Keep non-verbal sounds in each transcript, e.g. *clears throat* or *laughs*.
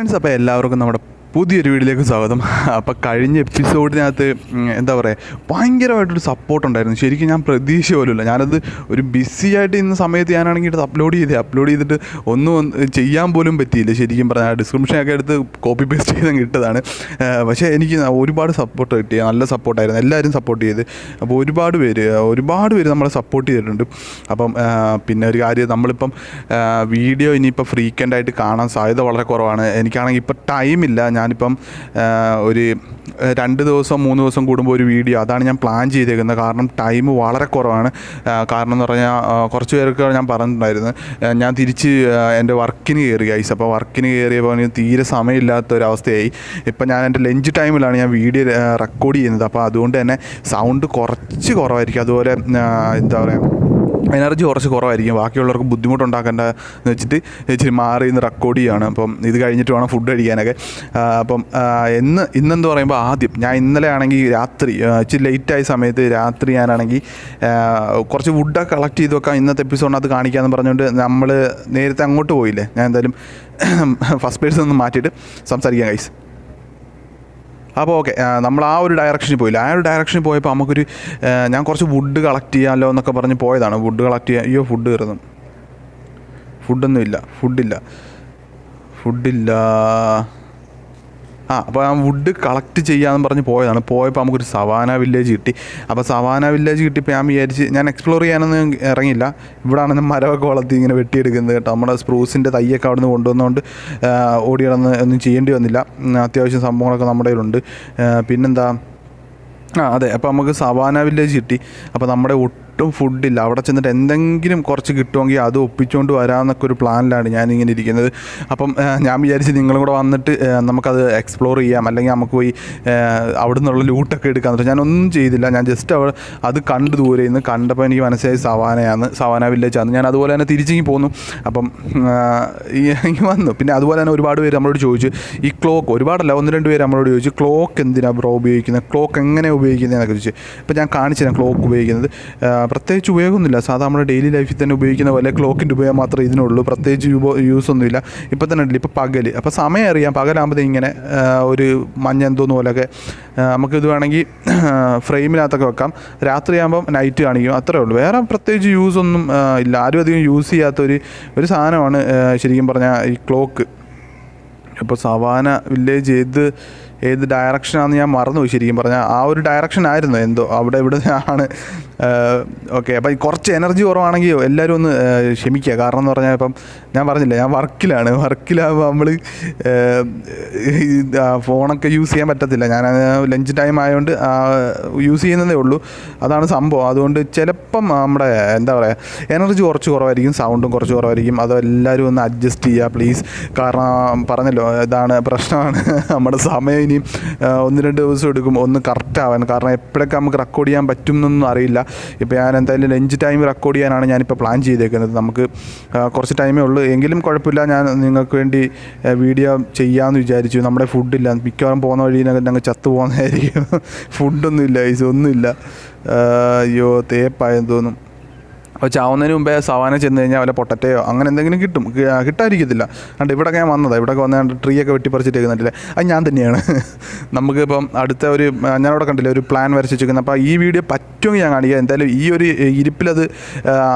Friends അപ്പോൾ എല്ലാവർക്കും നമ്മുടെ പുതിയൊരു വീഡിയോയിലേക്ക് സ്വാഗതം. അപ്പോൾ കഴിഞ്ഞ എപ്പിസോഡിനകത്ത് എന്താ പറയുക ഭയങ്കരമായിട്ടൊരു സപ്പോർട്ട് ഉണ്ടായിരുന്നു. ശരിക്കും ഞാൻ പ്രതീക്ഷ പോലുമില്ല. ഞാനത് ഒരു ബിസി ആയിട്ട് ഇന്ന സമയത്ത് ഞാനാണെങ്കിൽ ഇത് അപ്ലോഡ് ചെയ്തേ. അപ്ലോഡ് ചെയ്തിട്ട് ഒന്നും ചെയ്യാൻ പോലും പറ്റിയില്ല. ശരിക്കും പറഞ്ഞാൽ ഡിസ്ക്രിപ്ഷനൊക്കെ എടുത്ത് കോപ്പി പേസ്റ്റ് ചെയ്ത് കിട്ടതാണ് പക്ഷേ എനിക്ക് ഒരുപാട് സപ്പോർട്ട് കിട്ടി. നല്ല സപ്പോർട്ടായിരുന്നു എല്ലാവരും സപ്പോർട്ട് ചെയ്ത്. അപ്പോൾ ഒരുപാട് പേര് ഒരുപാട് പേര് നമ്മളെ സപ്പോർട്ട് ചെയ്തിട്ടുണ്ട്. അപ്പം പിന്നെ ഒരു കാര്യം നമ്മളിപ്പം വീഡിയോ ഇനിയിപ്പോൾ ഫ്രീക്വന്റ് ആയിട്ട് കാണാൻ സാധ്യത വളരെ കുറവാണ്. എനിക്കാണെങ്കിൽ ഇപ്പോൾ ടൈമില്ല ഞാനിപ്പം ഒരു രണ്ട് ദിവസം മൂന്ന് ദിവസം കൂടുമ്പോൾ ഒരു വീഡിയോ. അതാണ് ഞാൻ പ്ലാൻ ചെയ്തേക്കുന്നത്. കാരണം ടൈം വളരെ കുറവാണ്. കാരണം എന്ന് പറഞ്ഞാൽ കുറച്ച് പേർക്ക് ഞാൻ പറഞ്ഞിട്ടുണ്ടായിരുന്നു. ഞാൻ തിരിച്ച് എന്റെ വർക്കിന് കയറി ഗൈസ് അപ്പോൾ വർക്കിന് കയറിയപ്പോൾ എനിക്ക് തീരെ സമയമില്ലാത്ത ഒരവസ്ഥയായി ഇപ്പം ഞാൻ എന്റെ ലഞ്ച് ടൈമിലാണ് ഞാൻ വീഡിയോ റെക്കോർഡ് ചെയ്യുന്നത്. അപ്പോൾ അതുകൊണ്ട് തന്നെ സൗണ്ട് കുറച്ച് കുറവായിരിക്കും. അതുപോലെ എന്താ പറയുക എനർജി കുറച്ച് കുറവായിരിക്കും. ബാക്കിയുള്ളവർക്ക് ബുദ്ധിമുട്ടുണ്ടാക്കേണ്ട എന്ന് വെച്ചിട്ട് ഇച്ചിരി മാറി ഇന്ന് റെക്കോർഡ് ചെയ്യുകയാണ് അപ്പം ഇത് കഴിഞ്ഞിട്ട് വേണം ഫുഡ് കഴിക്കാനൊക്കെ അപ്പം ഇന്ന് ഇന്നെന്ന് പറയുമ്പോൾ ആദ്യം ഞാൻ ഇന്നലെ ആണെങ്കിൽ രാത്രി ഇച്ചിരി ലേറ്റായ സമയത്ത് രാത്രി ഞാനാണെങ്കിൽ കുറച്ച് ഫുഡൊക്കെ കളക്ട് ചെയ്ത് വെക്കാം. ഇന്നത്തെ എപ്പിസോഡിനകത്ത് കാണിക്കാമെന്ന് പറഞ്ഞുകൊണ്ട് നമ്മൾ നേരത്തെ അങ്ങോട്ട് പോയില്ലേ? ഞാൻ എന്തായാലും *clears throat* ഫസ്റ്റ് പേഴ്സൺ ഒന്ന് മാറ്റിയിട്ട് സംസാരിക്കാം കൈസ് അപ്പോൾ ഓക്കെ നമ്മൾ ആ ഒരു ഡയറക്ഷനിൽ പോയില്ല. ആ ഒരു ഡയറക്ഷനിൽ പോയപ്പോൾ നമുക്കൊരു ഞാൻ കുറച്ച് വുഡ് കളക്ട് ചെയ്യാമല്ലോ എന്നൊക്കെ പറഞ്ഞ് പോയതാണ്. വുഡ് കളക്ട് ചെയ്യാൻ അയ്യോ ഫുഡ് കയറുന്നു ഫുഡൊന്നും ഇല്ല. ഫുഡില്ല ഫുഡില്ല ആ അപ്പോൾ ആ വുഡ് കളക്ട് ചെയ്യാമെന്ന് പറഞ്ഞ് പോയതാണ്. പോയപ്പോൾ നമുക്കൊരു സവാന വില്ലേജ് കിട്ടി. അപ്പോൾ സവാന വില്ലേജ് കിട്ടിയപ്പോൾ ഞാൻ വിചാരിച്ച് ഞാൻ എക്സ്പ്ലോർ ചെയ്യാനൊന്നും ഇറങ്ങിയില്ല. ഇവിടെയാണ് ഞാൻ മരമൊക്കെ വളർത്തി ഇങ്ങനെ വെട്ടിയെടുക്കുന്നത് കേട്ടോ. നമ്മുടെ സ്പ്രൂസിന്റെ തയ്യൊക്കെ അവിടെ നിന്ന് കൊണ്ടുവന്നുകൊണ്ട് ഓടി കിടന്ന് ഒന്നും ചെയ്യേണ്ടി വന്നില്ല. അത്യാവശ്യം സംഭവങ്ങളൊക്കെ നമ്മുടെ കയ്യിലുണ്ട്. പിന്നെന്താ? ആ അതെ അപ്പോൾ നമുക്ക് സവാന വില്ലേജ് കിട്ടി. അപ്പോൾ നമ്മുടെ ഒട്ടും ഫുഡില്ല അവിടെ ചെന്നിട്ട് എന്തെങ്കിലും കുറച്ച് കിട്ടുമെങ്കിൽ അത് ഒപ്പിച്ചുകൊണ്ട് വരാമെന്നൊക്കെ ഒരു പ്ലാനിലാണ് ഞാനിങ്ങനെ ഇരിക്കുന്നത്. അപ്പം ഞാൻ വിചാരിച്ച് നിങ്ങളും കൂടെ വന്നിട്ട് നമുക്കത് എക്സ്പ്ലോർ ചെയ്യാം. അല്ലെങ്കിൽ നമുക്ക് പോയി അവിടെ നിന്നുള്ള ലൂട്ടൊക്കെ എടുക്കാൻ പറ്റും ഞാനൊന്നും ചെയ്തില്ല. ഞാൻ ജസ്റ്റ് അവിടെ അത് കണ്ട് ദൂരെ നിന്ന് കണ്ടപ്പോൾ എനിക്ക് മനസ്സിലായി സവാനയാണ്. സവാന വില്ലേജാണ് ഞാൻ അതുപോലെ തന്നെ തിരിച്ചിങ്ങി പോന്നു. അപ്പം ഈ വന്നു. പിന്നെ അതുപോലെ തന്നെ ഒരുപാട് പേര് നമ്മളോട് ചോദിച്ചു ഈ ക്ലോക്ക് ഒരുപാടല്ല ഒന്ന് രണ്ട് പേര് നമ്മളോട് ചോദിച്ചു ക്ലോക്ക് എന്തിനാണ് ബ്രോ ഉപയോഗിക്കുന്നത് ക്ലോക്ക് എങ്ങനെ ഉപയോഗിക്കുന്നതെന്നൊക്കെ ചോദിച്ചു. ഇപ്പം ഞാൻ കാണിച്ചു തരാം ക്ലോക്ക് ഉപയോഗിക്കുന്നത്. പ്രത്യേകിച്ച് ഉപയോഗമൊന്നുമില്ല. സാധാരണ നമ്മുടെ ഡെയിലി ലൈഫിൽ തന്നെ ഉപയോഗിക്കുന്ന പോലെ ക്ലോക്കിന്റെ ഉപയോഗം മാത്രമേ ഇതിനുള്ളൂ. പ്രത്യേകിച്ച് യൂസ് ഒന്നുമില്ല. ഇപ്പം തന്നെ ഉണ്ടല്ലോ ഇപ്പോൾ പകൽ അപ്പോൾ സമയം അറിയാം. പകലാകുമ്പോൾ ഇങ്ങനെ ഒരു മഞ്ഞ എന്തോന്ന് പോലെയൊക്കെ നമുക്കിത് വേണമെങ്കിൽ ഫ്രെയിമിനകത്തൊക്കെ വെക്കാം. രാത്രിയാകുമ്പം നൈറ്റ് കാണിക്കും. അത്രേ ഉള്ളൂ. വേറെ പ്രത്യേകിച്ച് യൂസ് ഒന്നും ഇല്ല. ആരും അധികം യൂസ് ചെയ്യാത്തൊരു ഒരു സാധനമാണ് ശരിക്കും പറഞ്ഞാൽ ഈ ക്ലോക്ക് ഇപ്പോൾ സവാന വില്ലേജ് ഏത് ഏത് ഡയറക്ഷനാണെന്ന് ഞാൻ മറന്നുപോയി ശരിക്കും പറഞ്ഞാൽ ആ ഒരു ഡയറക്ഷൻ ആയിരുന്നു എന്തോ. അവിടെ ഇവിടെ ആണ്. ഓക്കെ അപ്പം കുറച്ച് എനർജി കുറവാണെങ്കിൽ എല്ലാവരും ഒന്ന് ക്ഷമിക്കുക. കാരണം എന്ന് പറഞ്ഞാൽ ഇപ്പം ഞാൻ പറഞ്ഞില്ല ഞാൻ വർക്കിലാണ്. വർക്കിലാകുമ്പോൾ നമ്മൾ ഫോണൊക്കെ യൂസ് ചെയ്യാൻ പറ്റത്തില്ല. ഞാൻ ലഞ്ച് ടൈം ആയതുകൊണ്ട് യൂസ് ചെയ്യുന്നതേ ഉള്ളൂ. അതാണ് സംഭവം. അതുകൊണ്ട് ചിലപ്പം നമ്മുടെ എന്താ പറയുക എനർജി കുറച്ച് കുറവായിരിക്കും സൗണ്ടും കുറച്ച് കുറവായിരിക്കും. അത് എല്ലാവരും ഒന്ന് അഡ്ജസ്റ്റ് ചെയ്യുക പ്ലീസ് കാരണം പറഞ്ഞല്ലോ ഇതാണ് പ്രശ്നമാണ്. *laughs* നമ്മുടെ സമയം ഇനിയും ഒന്ന് രണ്ട് ദിവസം എടുക്കും ഒന്ന് കറക്റ്റ് ആവാൻ. കാരണം എപ്പോഴൊക്കെ നമുക്ക് റെക്കോർഡ് ചെയ്യാൻ പറ്റും എന്നൊന്നും അറിയില്ല. ഇപ്പോൾ ഞാൻ എന്തായാലും ലഞ്ച് ടൈം റെക്കോർഡ് ചെയ്യാനാണ് ഞാനിപ്പോൾ പ്ലാൻ ചെയ്തേക്കുന്നത്. നമുക്ക് കുറച്ച് ടൈമേ ഉള്ളൂ. എങ്കിലും കുഴപ്പമില്ല. ഞാൻ നിങ്ങൾക്ക് വേണ്ടി വീഡിയോ ചെയ്യാമെന്ന് വിചാരിച്ചു. നമ്മുടെ ഫുഡില്ല മിക്കവാറും പോകുന്ന വഴിയിലൊക്കെ ഞങ്ങൾ ചത്തു പോകുന്നതായിരിക്കും. ഫുഡൊന്നും ഇല്ല ഐസ് ഒന്നുമില്ല. അയ്യോ തേപ്പായെന്ന് തോന്നും അപ്പോൾ ചാവുന്നതിന് മുമ്പേ സവാന ചെന്ന് കഴിഞ്ഞാൽ വല്ല പൊട്ടറ്റയോ അങ്ങനെ എന്തെങ്കിലും കിട്ടും. കിട്ടാതിരിക്കത്തില്ല. കണ്ട് ഇവിടെയൊക്കെ ഞാൻ വന്നതാണ് ഇവിടെയൊക്കെ വന്ന് ട്രീ ഒക്കെ വെട്ടിപ്പറിച്ചിട്ടേക്കുന്നില്ലേ അത് ഞാൻ തന്നെയാണ്. *laughs* നമുക്കിപ്പം അടുത്ത ഒരു ഞാനവിടെ കണ്ടില്ല ഒരു പ്ലാൻ വരച്ച് വെച്ചിരിക്കുന്നത് അപ്പോൾ ഈ വീഡിയോ പറ്റുമെങ്കിൽ ഞാൻ കാണിക്കുക എന്തായാലും ഈ ഒരു ഇരിപ്പിലത്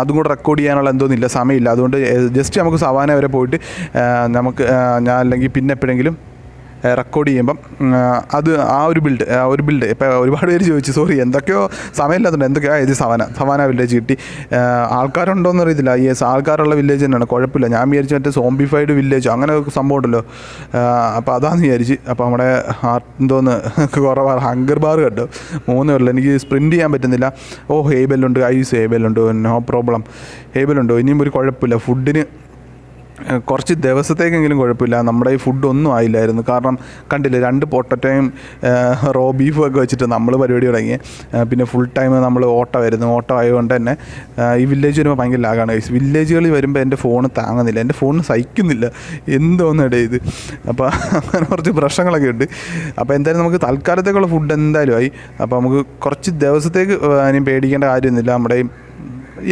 അതും കൂടെ റെക്കോർഡ് ചെയ്യാനുള്ള എന്തോന്നില്ല സമയമില്ല. അതുകൊണ്ട് ജസ്റ്റ് നമുക്ക് സവാന വരെ പോയിട്ട് നമുക്ക് ഞാൻ അല്ലെങ്കിൽ പിന്നെ എപ്പോഴെങ്കിലും റെക്കോർഡ് ചെയ്യുമ്പം അത് ആ ഒരു ബിൽഡ് ആ ഒരു ബിൽഡ് ഇപ്പോൾ ഒരുപാട് പേര് ചോദിച്ചു സോറി എന്തൊക്കെയോ സമയമില്ലാത്തതുണ്ട് എന്തൊക്കെയോ ഇത് സവന സവാന വില്ലേജ് കിട്ടി. ആൾക്കാരുണ്ടോ എന്ന് അറിയത്തില്ല. യെസ് ആൾക്കാരുള്ള വില്ലേജ് തന്നെയാണ്. കുഴപ്പമില്ല. ഞാൻ വിചാരിച്ചു മറ്റേ സോംബിഫൈഡ് വില്ലേജ് അങ്ങനെ സംഭവം ഉണ്ടല്ലോ അപ്പോൾ അതാന്ന് വിചാരിച്ച് അപ്പോൾ നമ്മുടെ ഹാർട്ട് എന്തോന്ന് *laughs* കുറവാണ് ഹങ്കർ ബാർ കേട്ടോ മൂന്ന് ഉള്ളൂ. എനിക്ക് സ്പ്രിന്റ് ചെയ്യാൻ പറ്റുന്നില്ല. ഓ ഹേബലുണ്ട് ഐസ് ഹേബലുണ്ട് നോ പ്രോബ്ലം ഹേബലുണ്ടോ ഇനിയും ഒരു കുഴപ്പമില്ല. ഫുഡിന് കുറച്ച് ദിവസത്തേക്കെങ്കിലും കുഴപ്പമില്ല. നമ്മുടെ ഈ ഫുഡൊന്നും ആയില്ലായിരുന്നു. കാരണം കണ്ടില്ല രണ്ട് പൊട്ടറ്റയും റോ ബീഫും ഒക്കെ വെച്ചിട്ട് നമ്മൾ പരിപാടി തുടങ്ങി. പിന്നെ ഫുൾ ടൈം നമ്മൾ ഓട്ടമായിരുന്നു ഓട്ടം ആയതുകൊണ്ട് തന്നെ ഈ വില്ലേജ് വരുമ്പോൾ ഭയങ്കര ലാഗാണ് വില്ലേജുകളിൽ വരുമ്പോൾ എന്റെ ഫോൺ താങ്ങുന്നില്ല. എന്റെ ഫോൺ സഹിക്കുന്നില്ല. എന്തോന്നിട ഇത്? അപ്പോൾ അങ്ങനെ കുറച്ച് പ്രശ്നങ്ങളൊക്കെ ഉണ്ട്. അപ്പോൾ എന്തായാലും നമുക്ക് തൽക്കാലത്തേക്കുള്ള ഫുഡ് എന്തായാലും ആയി. അപ്പോൾ നമുക്ക് കുറച്ച് ദിവസത്തേക്ക് ഇനി പേടിക്കേണ്ട കാര്യമൊന്നുമില്ല. നമ്മുടെ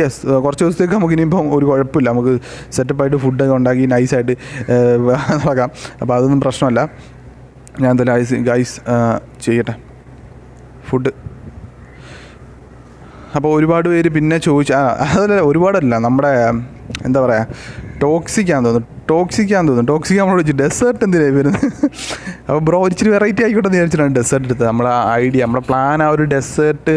യെസ് കുറച്ച് ദിവസത്തേക്ക് നമുക്ക് ഇനിയിപ്പം ഒരു കുഴപ്പമില്ല. നമുക്ക് സെറ്റപ്പായിട്ട് ഫുഡൊക്കെ ഉണ്ടാക്കി നൈസായിട്ട് നടക്കാം. അപ്പോൾ അതൊന്നും പ്രശ്നമല്ല. ഞാൻ എന്തായാലും ഐസ് ഗൈസ് ചെയ്യട്ടെ. ഫുഡ് അപ്പോൾ ഒരുപാട് പേര് പിന്നെ ചോദിച്ചു ആ അതല്ല ഒരുപാടല്ല. നമ്മുടെ എന്താ പറയുക ടോക്സിക്കാന്ന് തോന്നുന്നു. ടോക്സിക്കാന്ന് തോന്നുന്നു. ടോക്സിക് നമ്മൾ ചോദിച്ചു ഡെസേർട്ട് എന്തിനായി വരുന്നത് *laughs* അപ്പോൾ ബ്രോ ഇച്ചിരി വെറൈറ്റി ആയിക്കോട്ടെ എന്ന് വിചാരിച്ചിട്ടാണ് ഡെസേർട്ട് എടുത്തത്. നമ്മളെ ഐഡിയ നമ്മുടെ പ്ലാൻ ആ ഒരു ഡെസേർട്ട്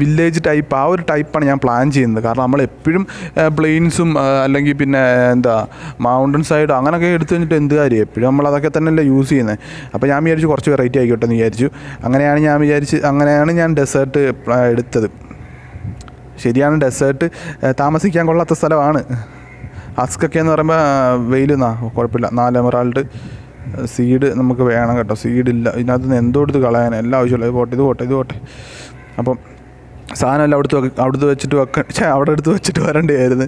വില്ലേജ് ടൈപ്പ് ആ ഒരു ടൈപ്പാണ് ഞാൻ പ്ലാൻ ചെയ്യുന്നത്. കാരണം നമ്മൾ എപ്പോഴും പ്ലെയിൻസും അല്ലെങ്കിൽ പിന്നെ എന്താ മൗണ്ടൻ സൈഡ് അങ്ങനെയൊക്കെ എടുത്തു കഴിഞ്ഞിട്ട് എന്ത് കാര്യം? എപ്പോഴും നമ്മൾ അതൊക്കെ തന്നെയല്ലേ യൂസ് ചെയ്യുന്നത് അപ്പോൾ ഞാൻ വിചാരിച്ചു കുറച്ച് വെറൈറ്റി ആയിക്കോട്ടെ എന്ന് വിചാരിച്ചു. അങ്ങനെയാണ് ഞാൻ വിചാരിച്ച് അങ്ങനെയാണ് ഞാൻ ഡെസേർട്ട് എടുത്തത്. ശരിയാണ് ഡെസേർട്ട് താമസിക്കാൻ കൊള്ളാത്ത സ്ഥലമാണ്. ഹസ്കൊക്കെ എന്ന് പറയുമ്പോൾ വെയിൽ നാ കുഴപ്പമില്ല. നാല് എമറാൾഡ് സീഡ് നമുക്ക് വേണം കേട്ടോ. സീഡില്ല ഇതിനകത്ത് നിന്ന് എന്തോ എടുത്ത് കളയാൻ എല്ലാം ആവശ്യമില്ല ഇത് പോട്ടെ ഇത് പോട്ടെ ഇത് പോട്ടെ. അപ്പം സാധനം എല്ലാം അവിടുത്തെ അവിടുത്തെ വെച്ചിട്ട് വെക്ക ഛേ അവിടെ എടുത്ത് വെച്ചിട്ട് വരണ്ടായിരുന്നു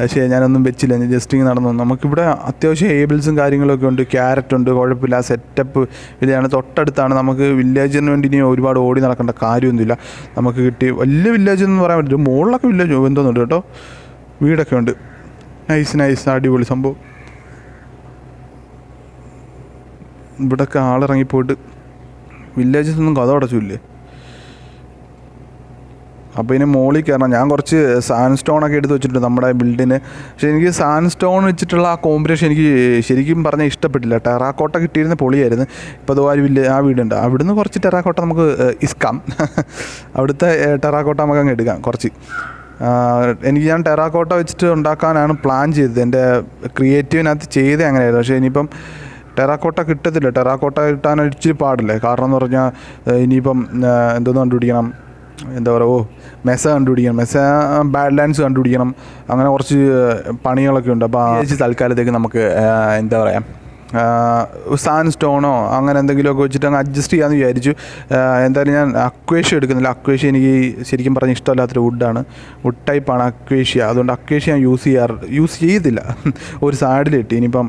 പക്ഷേ ഞാനൊന്നും വെച്ചില്ല. ഞാൻ ജസ്റ്റ് ഇങ്ങനെ നടന്നു. നമുക്കിവിടെ അത്യാവശ്യം ഏബിൾസും കാര്യങ്ങളൊക്കെ ഉണ്ട്. ക്യാരറ്റ് ഉണ്ട്. കുഴപ്പമില്ല. സെറ്റപ്പ് ഇതാണ്. തൊട്ടടുത്താണ്. നമുക്ക് വില്ലേജിന് വേണ്ടി ഇനി ഒരുപാട് ഓടി നടക്കേണ്ട കാര്യമൊന്നുമില്ല. നമുക്ക് കിട്ടി. വലിയ വില്ലേജ് എന്ന് പറയാൻ പറ്റില്ല. മുകളിലൊക്കെ വില്ലേജ് എന്തോന്നുണ്ട് കേട്ടോ? വീടൊക്കെ ഉണ്ട്. നൈസ് നൈസ് അടിപൊളി സംഭവം. ഇവിടൊക്കെ ആളിറങ്ങിപ്പോയിട്ട് വില്ലേജസ് ഒന്നും കഥ അടച്ചില്ലേ അപ്പോൾ ഇതിന് മോളിൽ കയറണം. ഞാൻ കുറച്ച് സാൻ സ്റ്റോൺ ഒക്കെ എടുത്ത് വെച്ചിട്ടുണ്ട് നമ്മുടെ ബിൽഡിന് പക്ഷേ എനിക്ക് സാൻ സ്റ്റോൺ വെച്ചിട്ടുള്ള ആ കോമ്പിനേഷൻ എനിക്ക് ശരിക്കും പറഞ്ഞാൽ ഇഷ്ടപ്പെട്ടില്ല. ടെറാക്കോട്ട കിട്ടിയിരുന്ന പൊളിയായിരുന്നു. ഇപ്പോൾ അതോ ആ വില്ല ആ വീടുണ്ട്. അവിടുന്ന് കുറച്ച് ടെറാക്കോട്ട നമുക്ക് ഇസ്ക്കാം *laughs* അവിടുത്തെ ടെറാക്കോട്ട നമുക്ക് അങ്ങ് എടുക്കാം കുറച്ച്. എനിക്ക് ഞാൻ ടെറാക്കോട്ട വെച്ചിട്ട് ഉണ്ടാക്കാനാണ് പ്ലാൻ ചെയ്തത്. എന്റെ ക്രിയേറ്റീവിനകത്ത് ചെയ്തേ അങ്ങനെയായിരുന്നു. പക്ഷേ ഇനിയിപ്പം ടെറാക്കോട്ട കിട്ടത്തില്ല. ടെറാക്കോട്ട കിട്ടാൻ ഇച്ചിരി പാടില്ലേ? കാരണം എന്ന് പറഞ്ഞാൽ ഇനിയിപ്പം എന്തോന്ന് കണ്ടുപിടിക്കണം. എന്താ പറയുക ഓ മെസ്സ കണ്ടുപിടിക്കണം. മെസ്സ ബാഡ് ലാൻഡ്സ് കണ്ടുപിടിക്കണം. അങ്ങനെ കുറച്ച് പണികളൊക്കെ ഉണ്ട്. അപ്പോൾ തൽക്കാലത്തേക്ക് നമുക്ക് എന്താ പറയുക സാൻ സ്റ്റോണോ അങ്ങനെ എന്തെങ്കിലുമൊക്കെ വെച്ചിട്ട് അങ്ങ് അഡ്ജസ്റ്റ് ചെയ്യാമെന്ന് വിചാരിച്ചു. എന്തായാലും ഞാൻ അക്വേഷ്യ എടുക്കുന്നില്ല. അക്വേഷ്യ എനിക്ക് ശരിക്കും പറഞ്ഞാൽ ഇഷ്ടമല്ലാത്തൊരു വുഡാണ് വുഡ് ടൈപ്പാണ് അക്വേഷ്യ. അതുകൊണ്ട് അക്വേഷ്യ ഞാൻ യൂസ് ചെയ്യാറ് യൂസ് ചെയ്തില്ല. ഒരു സൈഡിലിട്ട് ഇനിയിപ്പം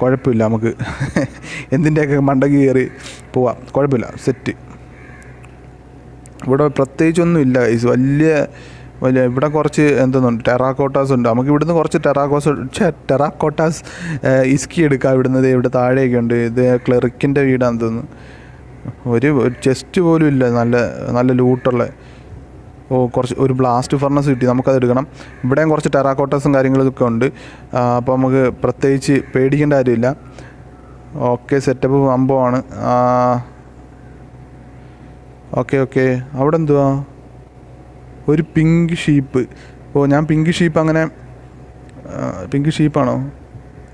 കുഴപ്പമില്ല നമുക്ക്. എന്തിന്റെയൊക്കെ മണ്ടക്ക് കയറി പോവാം. കുഴപ്പമില്ല. സെറ്റ് ഇവിടെ പ്രത്യേകിച്ചൊന്നും ഇല്ല വലിയ വലിയ ഇവിടെ കുറച്ച് എന്തെന്നുണ്ട് ടെറാക്കോട്ടാസ് ഉണ്ട്. നമുക്ക് ഇവിടുന്ന് കുറച്ച് ടെറാക്കോസ് ടെറാക്കോട്ടാസ് ഇസ്കി എടുക്കാം. ഇവിടുന്ന് ഇവിടെ താഴെയൊക്കെ ഉണ്ട്. ഇത് ക്ലെറിക്കിന്റെ വീടാണെന്ന് തോന്നുന്നു. ഒരു ചെസ്റ്റ് പോലും ഇല്ല. നല്ല നല്ല ലൂട്ടുള്ള. ഓ കുറച്ച് ഒരു ബ്ലാസ്റ്റ് ഫർണസ് കിട്ടി. നമുക്കത് എടുക്കണം. ഇവിടെയും കുറച്ച് ടെറാക്കോട്ടാസും കാര്യങ്ങളൊക്കെ ഉണ്ട്. അപ്പോൾ നമുക്ക് പ്രത്യേകിച്ച് പേടിക്കേണ്ട കാര്യമില്ല. ഓക്കെ സെറ്റപ്പ് സംഭവമാണ് ഓക്കെ ഓക്കെ. അവിടെ എന്തുവാ ഒരു പിങ്ക് ഷീപ്പ്. ഓ ഞാൻ പിങ്ക് ഷീപ്പ് അങ്ങനെ പിങ്ക് ഷീപ്പാണോ?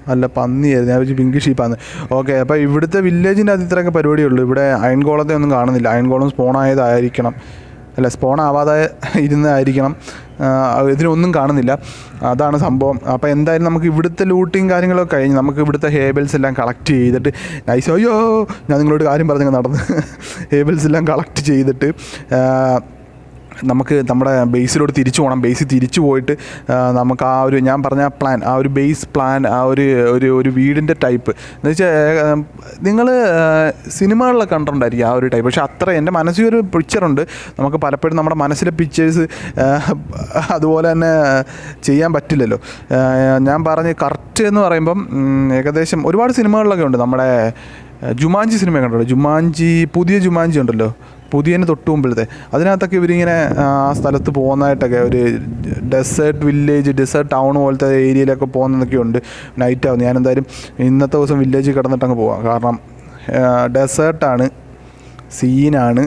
അല്ല പന്നിയായിരുന്നു ഞാൻ വെച്ച് പിങ്ക് ഷീപ്പാന്ന്. ഓക്കെ അപ്പോൾ ഇവിടുത്തെ വില്ലേജിന്റെ അത് ഇത്രയൊക്കെ പരിപാടിയുള്ളൂ. ഇവിടെ അയൺകോളത്തെ ഒന്നും കാണുന്നില്ല. അയൺകോളം സ്പോൺ ആയതായിരിക്കണം അല്ല സ്പോൺ ആവാതെ *laughs* ഇരുന്നതായിരിക്കണം ഇതിനൊന്നും കാണുന്നില്ല. അതാണ് സംഭവം. അപ്പോൾ എന്തായാലും നമുക്ക് ഇവിടുത്തെ ലൂട്ടിങ് കാര്യങ്ങളൊക്കെ കഴിഞ്ഞ് നമുക്ക് ഇവിടുത്തെ ഹേബിൾസ് എല്ലാം കളക്ട് ചെയ്തിട്ട് നൈസ് അയ്യോ ഞാൻ നിങ്ങളോട് കാര്യം പറഞ്ഞു നടന്ന്. *laughs* ഹേബിൾസ് എല്ലാം കളക്ട് ചെയ്തിട്ട് നമുക്ക് നമ്മുടെ ബേസിലോട്ട് തിരിച്ചു പോകണം. ബേസിൽ തിരിച്ചു പോയിട്ട് നമുക്ക് ആ ഒരു ഞാൻ പറഞ്ഞ പ്ലാൻ ആ ഒരു ബേസ് പ്ലാൻ ആ ഒരു ഒരു ഒരു വീടിന്റെ ടൈപ്പ്. എന്ന് വെച്ചാൽ നിങ്ങൾ സിനിമകളിലൊക്കെ കണ്ടിട്ടുണ്ടായിരിക്കും ആ ഒരു ടൈപ്പ്. പക്ഷേ അത്ര എന്റെ മനസ്സിൽ ഒരു പിക്ചറുണ്ട് നമുക്ക് പലപ്പോഴും നമ്മുടെ മനസ്സിലെ പിക്ചേഴ്സ് അതുപോലെ തന്നെ ചെയ്യാൻ പറ്റില്ലല്ലോ. ഞാൻ പറഞ്ഞ് കറക്റ്റ് എന്ന് പറയുമ്പം ഏകദേശം ഒരുപാട് സിനിമകളിലൊക്കെ ഉണ്ട്. നമ്മുടെ ജുമാഞ്ചി സിനിമ കണ്ടല്ലോ ജുമാഞ്ചി പുതിയ ജുമാഞ്ചി ഉണ്ടല്ലോ. പുതിയതിന് തൊട്ട് മുമ്പിലത്തെ. അതിനകത്തൊക്കെ ഇവരിങ്ങനെ ആ സ്ഥലത്ത് പോകുന്നതായിട്ടൊക്കെ ഒരു ഡെസേർട്ട് വില്ലേജ് ഡെസേർട്ട് ടൗൺ പോലത്തെ ഏരിയയിലൊക്കെ പോകുന്നതൊക്കെ ഉണ്ട്. നൈറ്റ് ആവും. ഞാനെന്തായാലും ഇന്നത്തെ ദിവസം വില്ലേജിൽ കിടന്നിട്ട് അങ്ങ് പോവാം. കാരണം ഡെസേർട്ടാണ് സീനാണ്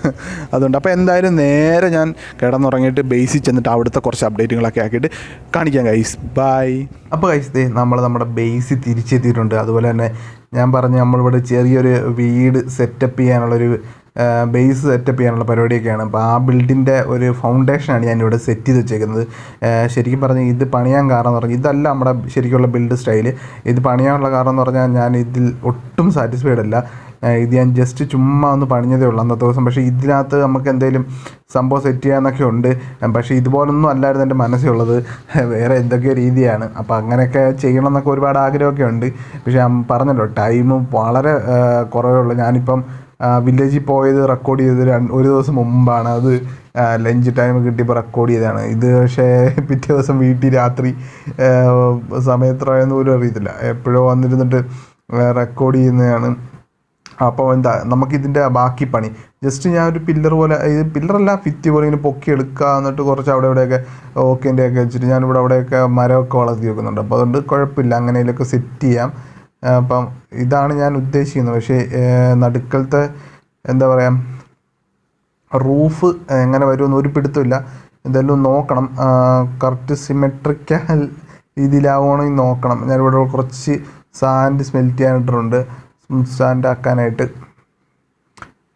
*laughs* അതുകൊണ്ട് അപ്പോൾ എന്തായാലും നേരെ ഞാൻ കിടന്നുറങ്ങിയിട്ട് ബേസിൽ ചെന്നിട്ട് അവിടുത്തെ കുറച്ച് അപ്ഡേറ്റുകളൊക്കെ ആക്കിയിട്ട് കാണിക്കാം ഗൈസ് ബൈ അപ്പോൾ ഗൈസ് ദേ നമ്മൾ നമ്മുടെ ബേസിൽ തിരിച്ചെത്തിയിട്ടുണ്ട്. അതുപോലെ തന്നെ ഞാൻ പറഞ്ഞ നമ്മളിവിടെ ചെറിയൊരു വീട് സെറ്റപ്പ് ചെയ്യാനുള്ളൊരു ബേസ് സെറ്റപ്പ് ചെയ്യാനുള്ള പരിപാടിയൊക്കെയാണ്. അപ്പോൾ ആ ബിൽഡിന്റെ ഒരു ഫൗണ്ടേഷനാണ് ഇവിടെ സെറ്റ് ചെയ്ത് വെച്ചേക്കുന്നത്. ശരിക്കും പറഞ്ഞാൽ ഇത് പണിയാൻ കാരണം എന്ന് പറഞ്ഞാൽ ഇതല്ല നമ്മുടെ ശരിക്കുള്ള ബിൽഡ് സ്റ്റൈൽ ഇത് പണിയാനുള്ള കാരണം എന്ന് പറഞ്ഞാൽ ഞാൻ ഇതിൽ ഒട്ടും സാറ്റിസ്ഫൈഡ് അല്ല. ഇത് ഞാൻ ജസ്റ്റ് ചുമ്മാ ഒന്ന് പണിഞ്ഞതേ ഉള്ളൂ അന്നത്തെ ദിവസം. പക്ഷേ ഇതിനകത്ത് നമുക്ക് എന്തെങ്കിലും സംഭവം സെറ്റ് ചെയ്യാനൊക്കെ ഉണ്ട്. പക്ഷേ ഇതുപോലൊന്നും അല്ലായിരുന്നു എന്റെ മനസ്സിലുള്ളത് വേറെ എന്തൊക്കെയോ രീതിയാണ്. അപ്പോൾ അങ്ങനെയൊക്കെ ചെയ്യണം എന്നൊക്കെ ഒരുപാട് ആഗ്രഹമൊക്കെ ഉണ്ട്. പക്ഷേ പറഞ്ഞല്ലോ ടൈം വളരെ കുറവേ ഉള്ളൂ. ഞാനിപ്പം വില്ലേജിൽ പോയത് റെക്കോർഡ് ചെയ്തത് ഒരു ദിവസം മുമ്പാണ്. അത് ലഞ്ച് ടൈം കിട്ടിയപ്പോൾ റെക്കോർഡ് ചെയ്തതാണ്. ഇത് പക്ഷേ പിറ്റേ ദിവസം വീട്ടിൽ രാത്രി സമയത്രയെന്ന് പോലും അറിയത്തില്ല. എപ്പോഴോ വന്നിരുന്നിട്ട് റെക്കോർഡ് ചെയ്യുന്നതാണ്. അപ്പോൾ എന്താ നമുക്കിതിന്റെ ബാക്കി പണി. ജസ്റ്റ് ഞാൻ ഒരു പില്ലർ പോലെ ഇത് പില്ലറല്ല ഫിറ്റ് പോലെ ഇങ്ങനെ പൊക്കി എടുക്കുക എന്നിട്ട് കുറച്ച് അവിടെ ഇവിടെയൊക്കെ ഓക്കേന്റെ ഒക്കെ വെച്ചിട്ട് ഞാനിവിടെ അവിടെയൊക്കെ മരമൊക്കെ വളർത്തി വെക്കുന്നുണ്ട്. അപ്പോൾ അതുകൊണ്ട് കുഴപ്പമില്ല. അങ്ങനെയൊക്കെ സെറ്റ് ചെയ്യാം. അപ്പം ഇതാണ് ഞാൻ ഉദ്ദേശിക്കുന്നത്. പക്ഷേ നടുക്കളത്തെ എന്താ പറയുക റൂഫ് എങ്ങനെ വരുമെന്ന് ഒരു പിടുത്തമില്ല. എന്തായാലും നോക്കണം. കറക്റ്റ് സിമെട്രിക്കൽ രീതിയിലാവുകയാണെങ്കിൽ നോക്കണം. ഞാനിവിടെ കുറച്ച് സാൻഡ് സ്മെൽറ്റ് ചെയ്യാനിട്ടുണ്ട് സാൻഡ് ആക്കാനായിട്ട്.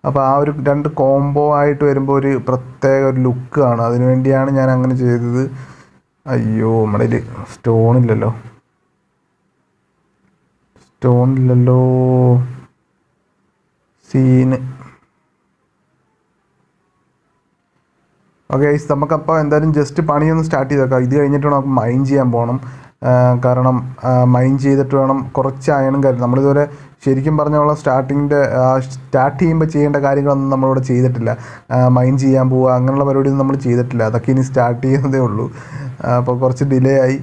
അപ്പോൾ ആ ഒരു രണ്ട് കോംബോ ആയിട്ട് വരുമ്പോൾ ഒരു പ്രത്യേക ഒരു ലുക്കാണ് അതിനു വേണ്ടിയാണ് ഞാൻ അങ്ങനെ ചെയ്തത്. അയ്യോ നമ്മുടെ കയ്യിൽ ഇല്ലല്ലോ സീന്. ഓക്കെ നമുക്കപ്പോൾ എന്തായാലും ജസ്റ്റ് പണിയൊന്ന് സ്റ്റാർട്ട് ചെയ്തേക്കാം. ഇത് കഴിഞ്ഞിട്ട് നമുക്ക് മൈൻ ചെയ്യാൻ പോകണം കാരണം മൈൻ ചെയ്തിട്ട് വേണം കുറച്ച് അയണും കാര്യം നമ്മളിതുവരെ ശരിക്കും പറഞ്ഞുള്ള സ്റ്റാർട്ടിങ്ങിന്റെ സ്റ്റാർട്ട് ചെയ്യുമ്പോൾ ചെയ്യേണ്ട കാര്യങ്ങളൊന്നും നമ്മളിവിടെ ചെയ്തിട്ടില്ല. മൈൻ ചെയ്യാൻ പോവുക അങ്ങനെയുള്ള പരിപാടിയൊന്നും നമ്മൾ ചെയ്തിട്ടില്ല. അതൊക്കെ ഇനി സ്റ്റാർട്ട് ചെയ്യുന്നതേ ഉള്ളൂ. അപ്പോൾ കുറച്ച് ഡിലേ ആയി.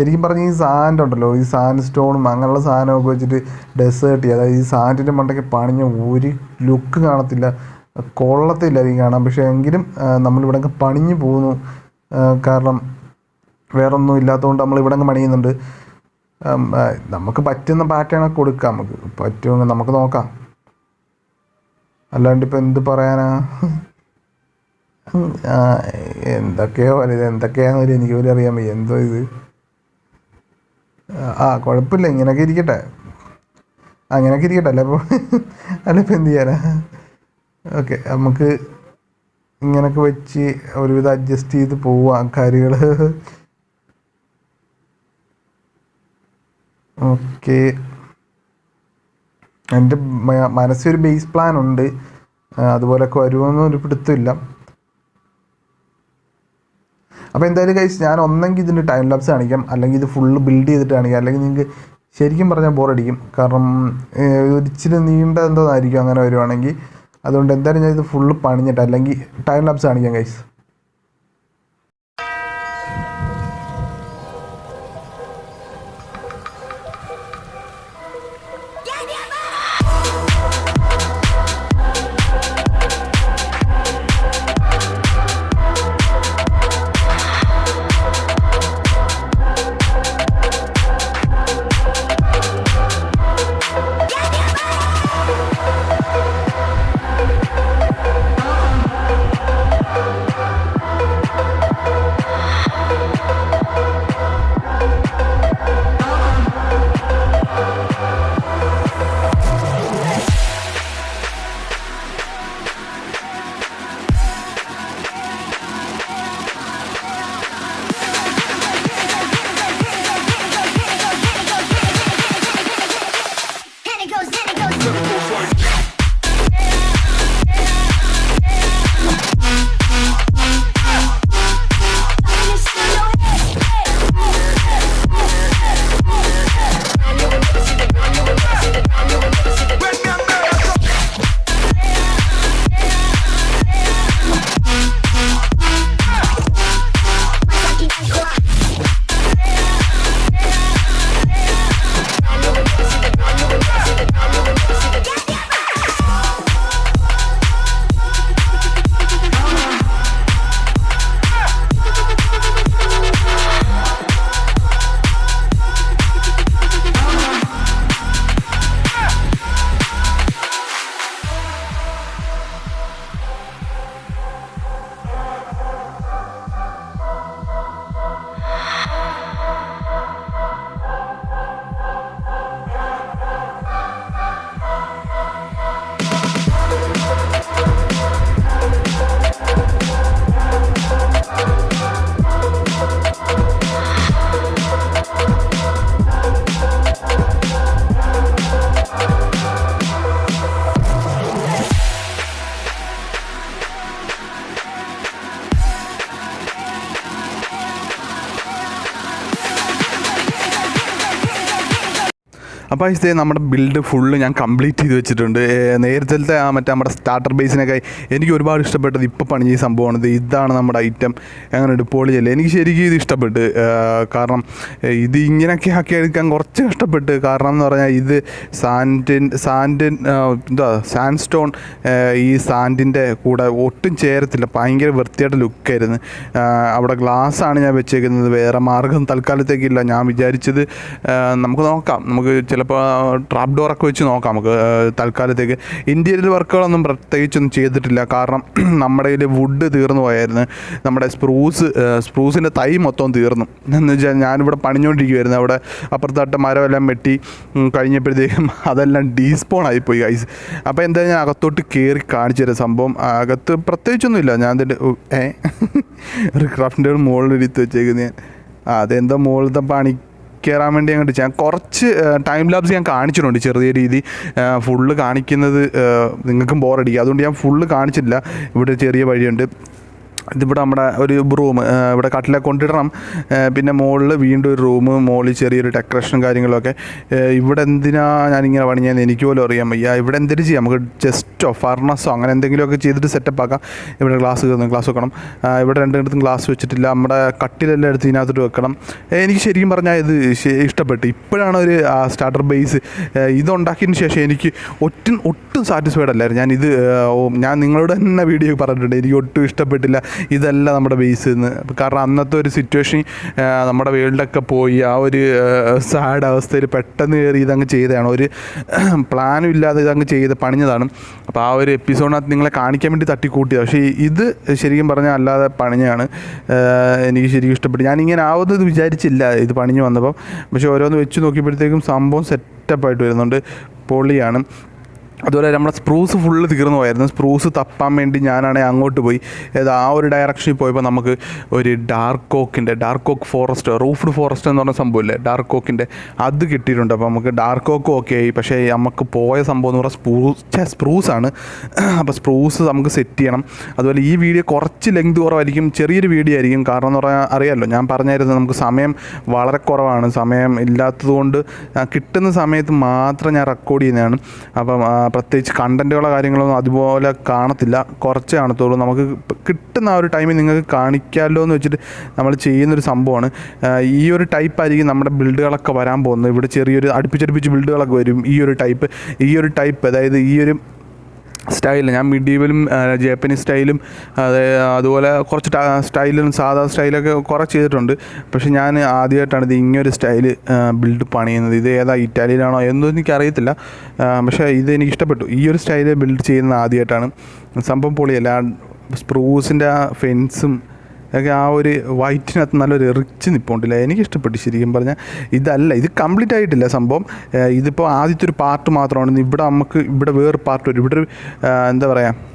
ശരിക്കും പറഞ്ഞാൽ ഈ സാൻഡ് ഉണ്ടല്ലോ ഈ സാൻഡ് സ്റ്റോണും അങ്ങനെയുള്ള സാധനമൊക്കെ വെച്ചിട്ട് ഡെസേർട്ട് ചെയ്യുക അതായത് ഈ സാൻഡിന്റെ മണ്ടയ്ക്ക് പണിഞ്ഞ ഒരു ലുക്ക് കാണത്തില്ല കൊള്ളത്തില്ലായിരിക്കും കാണാൻ. പക്ഷേ എങ്കിലും നമ്മളിവിടെ പണിഞ്ഞു പോകുന്നു. കാരണം വേറൊന്നും ഇല്ലാത്തതുകൊണ്ട് നമ്മൾ ഇവിടെ പണിയുന്നുണ്ട്. നമുക്ക് പറ്റുന്ന പാറ്റേൺ ഒക്കെ കൊടുക്കാം. നമുക്ക് പറ്റുമെങ്കിൽ നമുക്ക് നോക്കാം. അല്ലാണ്ട് ഇപ്പം എന്ത് പറയാനാ? എന്തൊക്കെയോ അല്ല ഇത് എന്തൊക്കെയാണെന്ന് എനിക്ക് പോലും അറിയാൻ വയ്യ. എന്തോ ഇത്? ആ കുഴപ്പമില്ല ഇങ്ങനെയൊക്കെ ഇരിക്കട്ടെ. അങ്ങനെയൊക്കെ ഇരിക്കട്ടെ അല്ല ഇപ്പോൾ അല്ല ഇപ്പം എന്ത് ചെയ്യാനാ? ഓക്കെ നമുക്ക് ഇങ്ങനെയൊക്കെ വെച്ച് ഒരുവിധം അഡ്ജസ്റ്റ് ചെയ്ത് പോവാം കാര്യങ്ങൾ ഓക്കെ. എന്റെ മനസ്സിൽ ഒരു ബേസ് പ്ലാൻ ഉണ്ട്. അതുപോലൊക്കെ വരുമെന്ന് പിടുത്തമില്ല അപ്പോൾ എന്തായാലും കഴിച്ച് ഞാൻ ഒന്നെങ്കിൽ ഇതിന്റെ ടൈം ലാപ്സ് കാണിക്കാം. അല്ലെങ്കിൽ ഇത് ഫുള്ള് ബിൽഡ് ചെയ്തിട്ട് കാണിക്കാം. അല്ലെങ്കിൽ നിങ്ങൾക്ക് ശരിക്കും പറഞ്ഞാൽ ബോറടിക്കും കാരണം ഒരിച്ചിരി നീണ്ടതെന്തോന്നായിരിക്കും അങ്ങനെ വരുവാണെങ്കിൽ. അതുകൊണ്ട് എന്തായാലും ഞാൻ ഇത് ഫുള്ള് പണിഞ്ഞിട്ട് അല്ലെങ്കിൽ ടൈം ലാപ്സ് കാണിക്കാം കൈസ് അപ്പോൾ ഇത് നമ്മുടെ ബിൽഡ് ഫുള്ള് ഞാൻ കംപ്ലീറ്റ് ചെയ്ത് വെച്ചിട്ടുണ്ട്. നേരത്തെ മറ്റേ നമ്മുടെ സ്റ്റാർട്ടർ ബേസിനൊക്കെ എനിക്ക് ഒരുപാട് ഇഷ്ടപ്പെട്ടത് ഇപ്പോൾ പണിഞ്ഞ ഈ സംഭവമാണ്. ഇത് ഇതാണ് നമ്മുടെ ഐറ്റം അങ്ങനെ ഒരു പൊളിയല്ലേ എനിക്ക് ശരിക്കും ഇത് ഇഷ്ടപ്പെട്ട്. കാരണം ഇത് ഇങ്ങനെയൊക്കെ ആക്കി എടുക്കാൻ കുറച്ച് കഷ്ടപ്പെട്ട്. കാരണം എന്ന് പറഞ്ഞാൽ ഇത് സാൻഡിൻ സാൻഡിൻ എന്താ സാൻഡ് സ്റ്റോൺ ഈ സാൻഡിന്റെ കൂടെ ഒട്ടും ചേരത്തില്ല. ഭയങ്കര വൃത്തിയായിട്ട് ലുക്കായിരുന്നു അവിടെ ഗ്ലാസ് ആണ് ഞാൻ വെച്ചേക്കുന്നത്. വേറെ മാർഗം തൽക്കാലത്തേക്കില്ല. ഞാൻ വിചാരിച്ചത് നമുക്ക് നോക്കാം. നമുക്ക് ചിലപ്പോൾ ട്രാപ്പ് ഡോറൊക്കെ വെച്ച് നോക്കാം നമുക്ക്. തൽക്കാലത്തേക്ക് ഇന്ത്യയിൽ വർക്കുകളൊന്നും പ്രത്യേകിച്ചൊന്നും ചെയ്തിട്ടില്ല. കാരണം *clears throat* നമ്മുടെ കയ്യിൽ വുഡ് തീർന്നു പോയായിരുന്നു. നമ്മുടെ സ്പ്രൂസ് സ്പ്രൂസിന്റെ തൈ മൊത്തം തീർന്നു. എന്ന് വെച്ചാൽ ഞാനിവിടെ പണിഞ്ഞുകൊണ്ടിരിക്കുമായിരുന്നു അവിടെ അപ്പുറത്തായിട്ട് മരമെല്ലാം വെട്ടി കഴിഞ്ഞപ്പോഴത്തേക്കും അതെല്ലാം ഡീസ്പോൺ ആയിപ്പോയി ഐസ് അപ്പോൾ എന്താ ഞാൻ അകത്തോട്ട് കയറി കാണിച്ചു തരാം സംഭവം. അകത്ത് പ്രത്യേകിച്ചൊന്നുമില്ല ഞാൻ അതിന്റെ ഏ *laughs* ഒരു ക്രാഫ്റ്റിന്റെ മുകളിൽ എടുത്ത് വെച്ചേക്കുന്നത് ഞാൻ. അതെന്താ മുകളിലത്തെ പണി കയറാൻ വേണ്ടി അങ്ങോട്ട് ഞാൻ കുറച്ച് ടൈം ലാബ്സ് ഞാൻ കാണിച്ചിട്ടുണ്ട് ചെറിയ രീതി. ഫുള്ള് കാണിക്കുന്നത് നിങ്ങൾക്കും ബോറടിക്കുക അതുകൊണ്ട് ഞാൻ ഫുള്ള് കാണിച്ചില്ല ഇവിടെ ചെറിയ വഴിയുണ്ട്. ഇതിവിടെ നമ്മുടെ ഒരു റൂം ഇവിടെ കട്ടിലൊക്കെ കൊണ്ടിടണം. പിന്നെ മുകളിൽ വീണ്ടും ഒരു റൂം മുകളിൽ ചെറിയൊരു ഡെക്കറേഷനും കാര്യങ്ങളൊക്കെ. ഇവിടെ എന്തിനാ ഞാനിങ്ങനെ പണിഞ്ഞതെന്ന് എനിക്ക് പോലും അറിയാൻ വയ്യ. ഇവിടെ എന്തെങ്കിലും ചെയ്യാം? നമുക്ക് ജസ്റ്റോ ഫർണസോ അങ്ങനെ എന്തെങ്കിലുമൊക്കെ ചെയ്തിട്ട് സെറ്റപ്പ് ആക്കാം. ഇവിടെ ഗ്ലാസ് കയറുന്നു ഗ്ലാസ് വെക്കണം. ഇവിടെ രണ്ടിടത്തും ഗ്ലാസ് വെച്ചിട്ടില്ല. നമ്മുടെ കട്ടിലെല്ലാം എടുത്ത് ഇതിനകത്തോട്ട് വെക്കണം. എനിക്ക് ശരിക്കും പറഞ്ഞാൽ ഇത് ഇഷ്ടപ്പെട്ടു. ഇപ്പോഴാണ് ഒരു സ്റ്റാർട്ടർ ബേസ് ഇതുണ്ടാക്കിയതിന് ശേഷം എനിക്ക് ഒട്ടും ഒട്ടും സാറ്റിസ്ഫൈഡ് അല്ലായിരുന്നു. ഞാൻ ഇത് ഞാൻ നിങ്ങളോട് തന്നെ വീഡിയോ പറഞ്ഞിട്ടുണ്ട്. എനിക്ക് ഒട്ടും ഇഷ്ടപ്പെട്ടില്ല. ഇതല്ല നമ്മുടെ ബേസിൽ നിന്ന്. കാരണം അന്നത്തെ ഒരു സിറ്റുവേഷൻ നമ്മുടെ വേൾഡൊക്കെ പോയി ആ ഒരു സാഡ് അവസ്ഥയിൽ പെട്ടെന്ന് കയറി ഇതങ്ങ് ചെയ്തതാണ്. ഒരു *clears throat* പ്ലാനും ഇല്ലാതെ ഇതങ്ങ് ചെയ്ത് പണിഞ്ഞതാണ്. അപ്പോൾ ആ ഒരു എപ്പിസോഡിനകത്ത് നിങ്ങളെ കാണിക്കാൻ വേണ്ടി തട്ടിക്കൂട്ടിയത്. പക്ഷേ ഇത് ശരിക്കും പറഞ്ഞാൽ അല്ലാതെ പണിഞ്ഞാണ്. എനിക്ക് ശരിക്കും ഇഷ്ടപ്പെട്ടു. ഞാനിങ്ങനെ ആവുന്നത് വിചാരിച്ചില്ല ഇത് പണിഞ്ഞു വന്നപ്പം. പക്ഷേ ഓരോന്ന് വെച്ച് നോക്കിയപ്പോഴത്തേക്കും സംഭവം സെറ്റപ്പായിട്ട് വരുന്നുണ്ട്. പൊളിയാണ്. അതുപോലെ നമ്മുടെ സ്പ്രൂസ് ഫുള്ള് തീർന്നു പോയായിരുന്നു. സ്പ്രൂസ് തപ്പാൻ വേണ്ടി ഞാനാണെങ്കിൽ അങ്ങോട്ട് പോയി. ഏത് ആ ഒരു ഡയറക്ഷനിൽ പോയപ്പോൾ നമുക്ക് ഒരു dark ഓക്കിന്റെ dark oak forest roofed forest എന്ന് പറഞ്ഞ സംഭവമില്ലേ? ഡാർക്ക് ഓക്കിന്റെ അത് കിട്ടിയിട്ടുണ്ട്. അപ്പോൾ നമുക്ക് ഡാർക്ക് ഓക്ക് ഓക്കെ ആയി. പക്ഷേ നമുക്ക് പോയ സംഭവം എന്ന് പറഞ്ഞാൽ സ്പ്രൂസ് സ്പ്രൂസ് ആണ്. അപ്പോൾ സ്പ്രൂസ് നമുക്ക് സെറ്റ് ചെയ്യണം. അതുപോലെ ഈ വീഡിയോ കുറച്ച് ലെങ്ത് കുറവായിരിക്കും. ചെറിയൊരു വീഡിയോ ആയിരിക്കും. കാരണം എന്ന് പറഞ്ഞാൽ അറിയാമല്ലോ ഞാൻ പറഞ്ഞായിരുന്നു നമുക്ക് സമയം വളരെ കുറവാണ്. സമയം ഇല്ലാത്തതുകൊണ്ട് കിട്ടുന്ന സമയത്ത് മാത്രം ഞാൻ റെക്കോർഡ് ചെയ്യുന്നതാണ്. അപ്പം പ്രത്യേകിച്ച് കണ്ടന്റുകളോ കാര്യങ്ങളൊന്നും അതുപോലെ കാണത്തില്ല. കുറച്ചേ കാണത്തുള്ളൂ. നമുക്ക് കിട്ടുന്ന ആ ഒരു ടൈമിൽ നിങ്ങൾക്ക് കാണിക്കാമല്ലോ എന്ന് വെച്ചിട്ട് നമ്മൾ ചെയ്യുന്നൊരു സംഭവമാണ്. ഈ ഒരു ടൈപ്പ് ആയിരിക്കും നമ്മുടെ ബിൽഡുകളൊക്കെ വരാൻ പോകുന്നത്. ഇവിടെ ചെറിയൊരു അടുപ്പിച്ചടുപ്പിച്ച് ബിൽഡുകളൊക്കെ വരും. ഈ ഒരു ടൈപ്പ് ഈ ഒരു ടൈപ്പ് അതായത് ഈ ഒരു സ്റ്റൈൽ ഞാൻ മിഡീവലും ജാപ്പനീസ് സ്റ്റൈലും അത് അതുപോലെ കുറച്ച് സ്റ്റൈലും സാധാ സ്റ്റൈലൊക്കെ കുറേ ചെയ്തിട്ടുണ്ട്. പക്ഷേ ഞാൻ ആദ്യമായിട്ടാണ് ഇത് ഇങ്ങനൊരു സ്റ്റൈൽ ബിൽഡ് പണിയുന്നത്. ഇത് ഏതാ ഇറ്റാലിയനാണോ എന്നൊന്നും എനിക്കറിയത്തില്ല. പക്ഷേ ഇത് എനിക്ക് ഇഷ്ടപ്പെട്ടു ഈ ഒരു സ്റ്റൈൽ ബിൽഡ് ചെയ്യുന്നത് ആദ്യമായിട്ടാണ്. സംഭവം പൊളിയല്ല. സ്പ്രൂസിന്റെ ആ ഫെൻസും ഒക്കെ ആ ഒരു വൈറ്റിനകത്ത് നല്ലൊരു റിച്ച് നിപ്പുണ്ടല്ലേ? എനിക്കിഷ്ടപ്പെട്ടു ശരിക്കും പറഞ്ഞാൽ ഇതല്ല ഇത് കംപ്ലീറ്റ് ആയിട്ടില്ല സംഭവം. ഇതിപ്പോൾ ആദ്യത്തെ ഒരു പാർട്ട് മാത്രമാണ്. ഇവിടെ നമുക്ക് ഇവിടെ വേറൊരു പാർട്ട് വരും. ഇവിടെ എന്താ പറയുക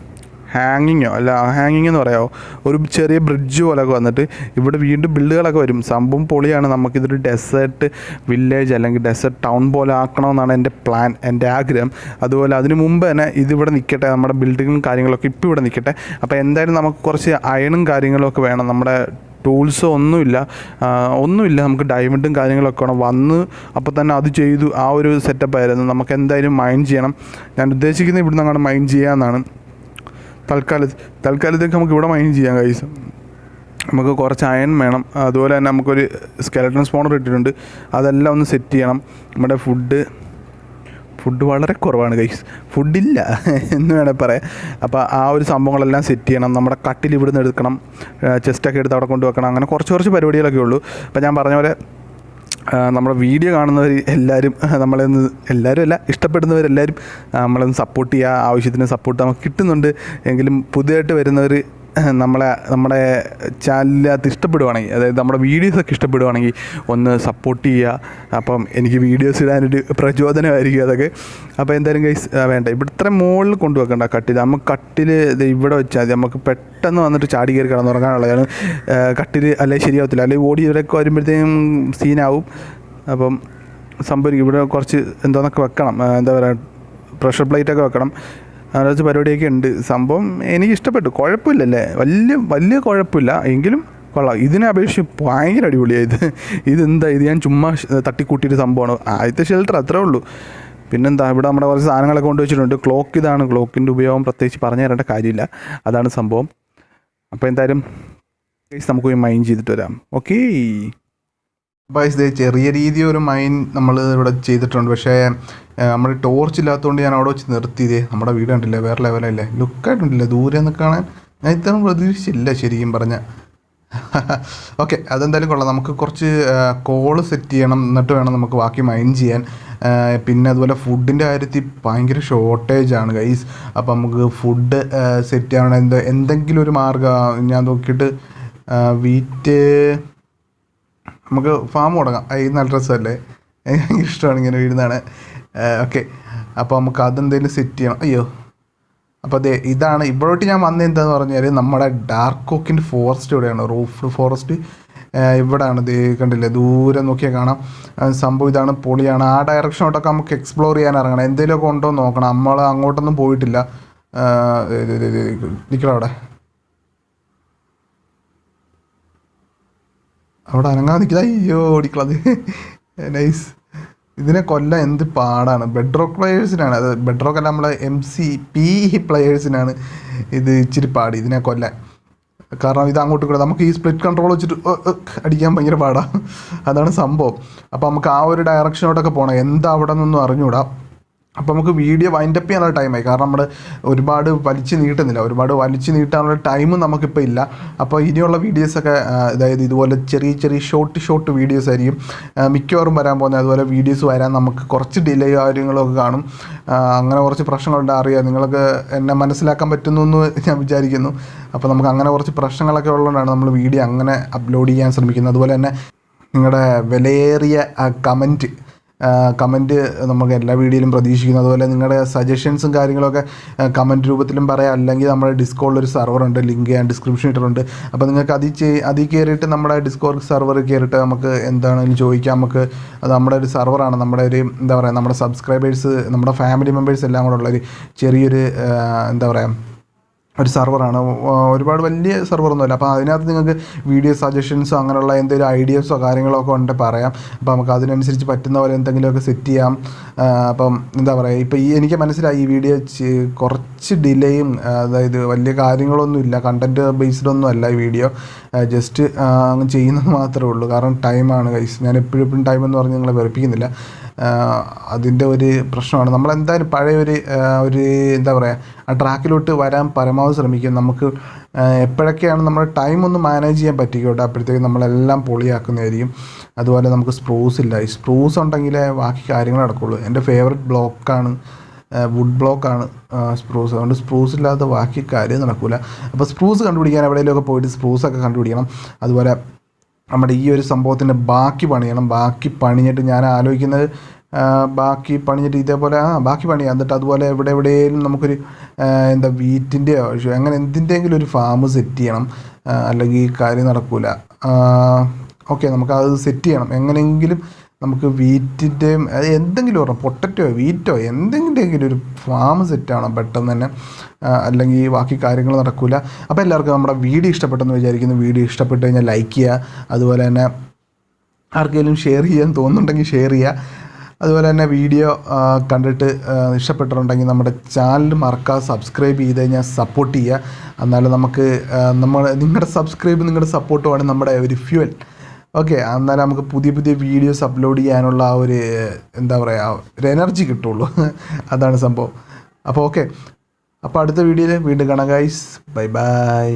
ഹാങ്ങിങ്ങോ അല്ല ഹാങ്ങിങ് എന്ന് പറയാമോ ഒരു ചെറിയ ബ്രിഡ്ജ് പോലൊക്കെ വന്നിട്ട് ഇവിടെ വീണ്ടും ബിൽഡുകളൊക്കെ വരും. സംഭവം പൊളിയാണ്. നമുക്കിതൊരു ഡെസേർട്ട് വില്ലേജ് അല്ലെങ്കിൽ ഡെസേർട്ട് ടൗൺ പോലെ ആക്കണമെന്നാണ് എന്റെ പ്ലാൻ എന്റെ ആഗ്രഹം. അതുപോലെ അതിന് മുമ്പ് തന്നെ ഇതിവിടെ നിൽക്കട്ടെ നമ്മുടെ ബിൽഡിങ്ങും കാര്യങ്ങളൊക്കെ ഇപ്പോൾ ഇവിടെ നിൽക്കട്ടെ. അപ്പോൾ എന്തായാലും നമുക്ക് കുറച്ച് അയണും കാര്യങ്ങളൊക്കെ വേണം. നമ്മുടെ ടൂൾസോ ഒന്നുമില്ല ഒന്നുമില്ല. നമുക്ക് ഡയമണ്ടും കാര്യങ്ങളൊക്കെ വേണം. വന്ന് അപ്പോൾ തന്നെ അത് ചെയ്തു ആ ഒരു സെറ്റപ്പ് ആയിരുന്നു. നമുക്ക് എന്തായാലും മൈൻഡ് ചെയ്യണം. ഞാൻ ഉദ്ദേശിക്കുന്നത് ഇവിടുന്ന് അങ്ങോട്ട് മൈൻഡ് ചെയ്യാമെന്നാണ്. തൽക്കാലത്ത് തൽക്കാലത്തേക്ക് നമുക്ക് ഇവിടെ മൈൻ ചെയ്യാം കൈസ് നമുക്ക് കുറച്ച് അയൺ വേണം. അതുപോലെ തന്നെ നമുക്കൊരു സ്കെലട്ടൺ സ്പോണർ ഇട്ടിട്ടുണ്ട്. അതെല്ലാം ഒന്ന് സെറ്റ് ചെയ്യണം. നമ്മുടെ ഫുഡ് ഫുഡ് വളരെ കുറവാണ് കൈസ് ഫുഡില്ല *laughs* എന്ന് വേണേൽ പറയാം. അപ്പോൾ ആ ഒരു സംഭവങ്ങളെല്ലാം സെറ്റ് ചെയ്യണം. നമ്മുടെ കട്ടിൽ ഇവിടുന്ന് എടുക്കണം. ചെസ്റ്റൊക്കെ എടുത്ത് അവിടെ കൊണ്ടുവെക്കണം അങ്ങനെ കുറച്ച് കുറച്ച് പരിപാടികളൊക്കെ ഉള്ളൂ. അപ്പോൾ ഞാൻ പറഞ്ഞ പോലെ നമ്മുടെ വീഡിയോ കാണുന്നവർ എല്ലാവരും നമ്മളെ ഒന്ന് എല്ലാവരും അല്ല ഇഷ്ടപ്പെടുന്നവരെല്ലാവരും നമ്മളൊന്ന് സപ്പോർട്ട് ചെയ്യുക. ആവശ്യത്തിന് സപ്പോർട്ട് നമുക്ക് കിട്ടുന്നുണ്ട്. എങ്കിലും പുതിയതായിട്ട് വരുന്നവർ *clears throat* നമ്മളെ നമ്മുടെ ചാനലിനകത്ത് ഇഷ്ടപ്പെടുവാണെങ്കിൽ അതായത് നമ്മുടെ വീഡിയോസൊക്കെ ഇഷ്ടപ്പെടുവാണെങ്കിൽ ഒന്ന് സപ്പോർട്ട് ചെയ്യുക. അപ്പം എനിക്ക് വീഡിയോസ് ഇടാനൊരു പ്രചോദനമായിരിക്കും അതൊക്കെ. അപ്പോൾ എന്തായാലും കൈസ് വേണ്ട. ഇവിടെ ഇത്ര മുകളിൽ കൊണ്ടുവെക്കണ്ട കട്ടിൽ നമുക്ക് കട്ടിൽ ഇവിടെ വെച്ചാൽ മതി. നമുക്ക് പെട്ടെന്ന് വന്നിട്ട് ചാടി കയറി കിടന്നുറങ്ങാനുള്ളതാണ് കട്ടിൽ അല്ലെങ്കിൽ ശരിയാവത്തില്ല. അല്ലെങ്കിൽ ഓടി ഇവിടെയൊക്കെ വരുമ്പോഴത്തേക്കും സീനാവും അപ്പം സംഭവിക്കും. ഇവിടെ കുറച്ച് എന്തോന്നൊക്കെ വെക്കണം. എന്താ പറയുക പ്രഷർ പ്ലേറ്റൊക്കെ വെക്കണം. കുറച്ച് പരിപാടിയൊക്കെ ഉണ്ട്. സംഭവം എനിക്ക് ഇഷ്ടപ്പെട്ടു കുഴപ്പമില്ലല്ലേ? വലിയ വലിയ കുഴപ്പമില്ല. എങ്കിലും കൊള്ളാം. ഇതിനെ അപേക്ഷിച്ച് ഭയങ്കര അടിപൊളിയായത് ഇത്. ഇതെന്താ? ഇത് ഞാൻ ചുമ്മാ തട്ടിക്കൂട്ടിയൊരു സംഭവമാണ്. ആദ്യത്തെ ഷെൽട്ടർ അത്രേ ഉള്ളൂ. പിന്നെന്താ? ഇവിടെ നമ്മുടെ കുറച്ച് സാധനങ്ങളൊക്കെ കൊണ്ടുവച്ചിട്ടുണ്ട്. ക്ലോക്ക് ഇതാണ്. ക്ലോക്കിന്റെ ഉപയോഗം പ്രത്യേകിച്ച് പറഞ്ഞു തരേണ്ട കാര്യമില്ല. അതാണ് സംഭവം. അപ്പോൾ എന്തായാലും നമുക്ക് മൈൻഡ് മൈൻ ചെയ്തിട്ട് വരാം. ഓക്കേ ബൈസ് ദേ ചെറിയ രീതി ഒരു മൈൻ നമ്മൾ ഇവിടെ ചെയ്തിട്ടുണ്ട്. പക്ഷേ നമ്മൾ ടോർച്ച് ഇല്ലാത്തതുകൊണ്ട് ഞാൻ അവിടെ വെച്ച് നിർത്തിയതേ. നമ്മുടെ വീട് കണ്ടില്ലേ? വേറെ ലെവലല്ലേ ലുക്കായിട്ടുണ്ടല്ലേ ദൂരെ നിന്ന് കാണാൻ ഞാൻ ഇത്രയും പ്രതീക്ഷിച്ചില്ല ശരിക്കും പറഞ്ഞ. *laughs* ഓക്കെ അതെന്തായാലും കൊള്ളാം. നമുക്ക് കുറച്ച് കോൾ സെറ്റ് ചെയ്യണം. എന്നിട്ട് വേണം നമുക്ക് ബാക്കി മൈൻ ചെയ്യാൻ. പിന്നെ അതുപോലെ ഫുഡിന്റെ കാര്യത്തിൽ ഭയങ്കര ഷോർട്ടേജ് ആണ് ഗൈസ് അപ്പം നമുക്ക് ഫുഡ് സെറ്റ് ചെയ്യണം. എന്ത് എന്തെങ്കിലും ഒരു മാർഗം ഞാൻ നോക്കിയിട്ട് വീറ്റ് നമുക്ക് ഫാം തുടങ്ങാം ഈ നല്ല ഡ്രസ്സല്ലേ എനിക്ക് ഇഷ്ടമാണ് ഇങ്ങനെ വീഴുന്നതാണ് ഓക്കെ അപ്പോൾ നമുക്ക് അതെന്തെങ്കിലും സെറ്റ് ചെയ്യണം അയ്യോ അപ്പോൾ അതെ ഇതാണ് ഇവിടോട്ട് ഞാൻ വന്നത് എന്താന്ന് പറഞ്ഞാൽ നമ്മുടെ ഡാർക്ക് ഓക്കിന്റെ ഫോറസ്റ്റ് ഇവിടെയാണ് റൂഫ് ഫോറസ്റ്റ് ഇവിടെയാണ് ഇത് കണ്ടില്ലേ ദൂരെ നോക്കിയാൽ കാണാം സംഭവം ഇതാണ് പൊളിയാണ് ആ ഡയറക്ഷനോട്ടൊക്കെ നമുക്ക് എക്സ്പ്ലോർ ചെയ്യാൻ ഇറങ്ങണം എന്തെങ്കിലുമൊക്കെ ഉണ്ടോ നോക്കണം നമ്മൾ അങ്ങോട്ടൊന്നും പോയിട്ടില്ല നിൽക്കണം അവിടെ അവിടെ അനങ്ങാതെ അയ്യോ ഓടിക്കളത് നൈസ് *laughs* ഇതിനെ കൊല്ലാൻ എന്ത് പാടാണ്. ബെഡ് പ്ലെയേഴ്സിനാണ് അത് ബെഡ് അല്ല നമ്മളെ എം സി പി പ്ലെയേഴ്സിനാണ് ഇത് ഇച്ചിരി പാടി ഇതിനെ കൊല്ലാൻ. കാരണം ഇത് അങ്ങോട്ട് കൂടെ നമുക്ക് ഈ സ്പ്ലിറ്റ് കൺട്രോൾ വെച്ചിട്ട് അടിക്കാൻ ഭയങ്കര പാടാണ് അതാണ് സംഭവം. അപ്പോൾ നമുക്ക് ആ ഒരു ഡയറക്ഷനോട്ടൊക്കെ പോകണം എന്താ അവിടെ നിന്നൊന്നും അറിഞ്ഞൂടാ. അപ്പോൾ നമുക്ക് വീഡിയോ വൈൻഡപ്പ് ചെയ്യാനുള്ള ടൈമായി കാരണം നമ്മൾ ഒരുപാട് വലിച്ചു നീട്ടുന്നില്ല. ഒരുപാട് വലിച്ചു നീട്ടാനുള്ള ടൈമും നമുക്കിപ്പോൾ ഇല്ല. അപ്പോൾ ഇനിയുള്ള വീഡിയോസൊക്കെ അതായത് ഇതുപോലെ ചെറിയ ചെറിയ ഷോർട്ട് ഷോർട്ട് വീഡിയോസ് ആയിരിക്കും. മിക്കവാറും വരാൻ പോകുന്നത്. അതുപോലെ വീഡിയോസ് വരാൻ നമുക്ക് കുറച്ച് ഡിലേ കാര്യങ്ങളൊക്കെ കാണും. അങ്ങനെ കുറച്ച് പ്രശ്നങ്ങളുണ്ട്. അറിയാം. നിങ്ങൾക്ക് എന്നെ മനസ്സിലാക്കാൻ പറ്റുന്നു എന്ന് ഞാൻ വിചാരിക്കുന്നു. അപ്പോൾ നമുക്ക് അങ്ങനെ കുറച്ച് പ്രശ്നങ്ങളൊക്കെ ഉള്ളതുകൊണ്ടാണ് നമ്മൾ വീഡിയോ അങ്ങനെ അപ്ലോഡ് ചെയ്യാൻ ശ്രമിക്കുന്നത്. അതുപോലെ തന്നെ നിങ്ങളുടെ വിലയേറിയ കമന്റ് കമന്റ് നമുക്ക് എല്ലാ വീഡിയോയിലും പ്രതീക്ഷിക്കുന്നു. അതുപോലെ നിങ്ങളുടെ സജഷൻസും കാര്യങ്ങളൊക്കെ കമന്റ് രൂപത്തിലും പറയാം. അല്ലെങ്കിൽ നമ്മുടെ സെർവർ ഉണ്ട്. ലിങ്ക് ഞാൻ ഡിസ്ക്രിപ്ഷൻ ഇട്ടിട്ടുണ്ട്. അപ്പോൾ നിങ്ങൾക്ക് അതിൽ ചെയ് അതിൽ കയറിയിട്ട് നമ്മുടെ ഡിസ്കോഡ് സെർവർ കയറിയിട്ട് നമുക്ക് എന്താണെങ്കിലും ചോദിക്കാം. നമുക്ക് നമ്മുടെ ഒരു സെർവറാണ് നമ്മുടെ ഒരു എന്താ പറയുക നമ്മുടെ സബ്സ്ക്രൈബേഴ്സ് നമ്മുടെ ഫാമിലി മെമ്പേഴ്സ് എല്ലാം കൂടെ ഉള്ളൊരു ചെറിയൊരു എന്താ പറയുക ഒരു സെർവറാണ് ഒരുപാട് വലിയ സെർവറൊന്നുമല്ല അപ്പോൾ അതിനകത്ത് നിങ്ങൾക്ക് വീഡിയോ സജഷൻസോ അങ്ങനെയുള്ള എന്തെങ്കിലും ഐഡിയാസോ കാര്യങ്ങളോ ഒക്കെ ഉണ്ടെങ്കിൽ പറയാം. അപ്പോൾ നമുക്ക് അതിനനുസരിച്ച് പറ്റുന്ന പോലെ എന്തെങ്കിലുമൊക്കെ സെറ്റ് ചെയ്യാം. അപ്പം എന്താ പറയുക ഇപ്പോൾ ഈ എനിക്ക് മനസ്സിലായി ഈ വീഡിയോ കുറച്ച് ഡിലേയും അതായത് വലിയ കാര്യങ്ങളൊന്നും ഇല്ല. കണ്ടന്റ് ബേസ്ഡ് ഒന്നും അല്ല ഈ വീഡിയോ ജസ്റ്റ് അങ്ങ് ചെയ്യുന്നത് മാത്രമേ ഉള്ളൂ. കാരണം ടൈമാണ് കൈസ് ഞാൻ എപ്പോഴും എപ്പോഴും ടൈം എന്ന് പറഞ്ഞ് നിങ്ങളെ വെറുപ്പിക്കുന്നില്ല. അതിന്റെ ഒരു പ്രശ്നമാണ്. നമ്മളെന്തായാലും പഴയ ഒരു ഒരു എന്താ പറയുക ആ ട്രാക്കിലോട്ട് വരാൻ പരമാവധി ശ്രമിക്കും. നമുക്ക് എപ്പോഴൊക്കെയാണ് നമ്മൾ ടൈം ഒന്ന് മാനേജ് ചെയ്യാൻ പറ്റിക്കോട്ടെ അപ്പോഴത്തേക്കും നമ്മളെല്ലാം പൊളിയാക്കുന്നതായിരിക്കും. അതുപോലെ നമുക്ക് സ്പ്രൂസ് ഇല്ല. ഈ സ്പ്രൂസ് ഉണ്ടെങ്കിലേ ബാക്കി കാര്യങ്ങൾ നടക്കുള്ളൂ. എന്റെ ഫേവററ്റ് ബ്ലോക്കാണ് വുഡ് ബ്ലോക്കാണ് സ്പ്രൂസ്. അതുകൊണ്ട് സ്പ്രൂസ് ഇല്ലാത്ത ബാക്കി കാര്യം നടക്കില്ല അപ്പോൾ സ്പ്രൂസ് കണ്ടുപിടിക്കാൻ എവിടെയെങ്കിലുമൊക്കെ പോയിട്ട് സ്പ്രൂസൊക്കെ കണ്ടുപിടിക്കണം. അതുപോലെ നമ്മുടെ ഈ ഒരു സംഭവത്തിന്റെ ബാക്കി പണിയണം. ബാക്കി പണിഞ്ഞിട്ട് ഞാൻ ആലോചിക്കുന്നത് ബാക്കി പണിഞ്ഞിട്ട് ഇതേപോലെ ആ ബാക്കി പണിയാം. എന്നിട്ട് അതുപോലെ എവിടെ എവിടെയെങ്കിലും നമുക്കൊരു എന്താ വീറ്റിന്റെയോ അങ്ങനെ എന്തിന്റെയെങ്കിലും ഒരു ഫാം സെറ്റ് ചെയ്യണം. അല്ലെങ്കിൽ കാര്യം നടക്കില്ല ഓക്കെ നമുക്ക് അത് സെറ്റ് ചെയ്യണം. എങ്ങനെയെങ്കിലും നമുക്ക് വീറ്റിന്റെയും എന്തെങ്കിലും ഒരെണ്ണം പൊട്ടറ്റോ വീറ്റോ എന്തെങ്കിലും ഒരു ഫാം സെറ്റ് ആണോ പെട്ടെന്ന് തന്നെ. അല്ലെങ്കിൽ ബാക്കി കാര്യങ്ങൾ നടക്കില്ല അപ്പോൾ എല്ലാവർക്കും നമ്മുടെ വീഡിയോ ഇഷ്ടപ്പെട്ടെന്ന് വിചാരിക്കുന്നു. വീഡിയോ ഇഷ്ടപ്പെട്ട് കഴിഞ്ഞാൽ ലൈക്ക് ചെയ്യുക. അതുപോലെ തന്നെ ആർക്കെങ്കിലും ഷെയർ ചെയ്യാൻ തോന്നുന്നുണ്ടെങ്കിൽ ഷെയർ ചെയ്യുക. അതുപോലെ തന്നെ വീഡിയോ കണ്ടിട്ട് ഇഷ്ടപ്പെട്ടിട്ടുണ്ടെങ്കിൽ നമ്മുടെ ചാനൽ മറക്കാതെ സബ്സ്ക്രൈബ് ചെയ്ത് കഴിഞ്ഞാൽ സപ്പോർട്ട് ചെയ്യുക. എന്നാലും നമുക്ക് നമ്മൾ നിങ്ങളുടെ സബ്സ്ക്രൈബ് നിങ്ങളുടെ സപ്പോർട്ടുമാണ് നമ്മുടെ ഒരു ഫ്യൂവൽ ഓക്കെ എന്നാലും നമുക്ക് പുതിയ പുതിയ വീഡിയോസ് അപ്ലോഡ് ചെയ്യാനുള്ള ആ ഒരു എന്താ പറയുക ഒരു എനർജി കിട്ടുള്ളൂ. *laughs* അതാണ് സംഭവം. അപ്പോൾ ഓക്കെ അപ്പോൾ അടുത്ത വീഡിയോയിൽ വീണ്ടും കാണാം ഗൈസ് ബൈ ബൈ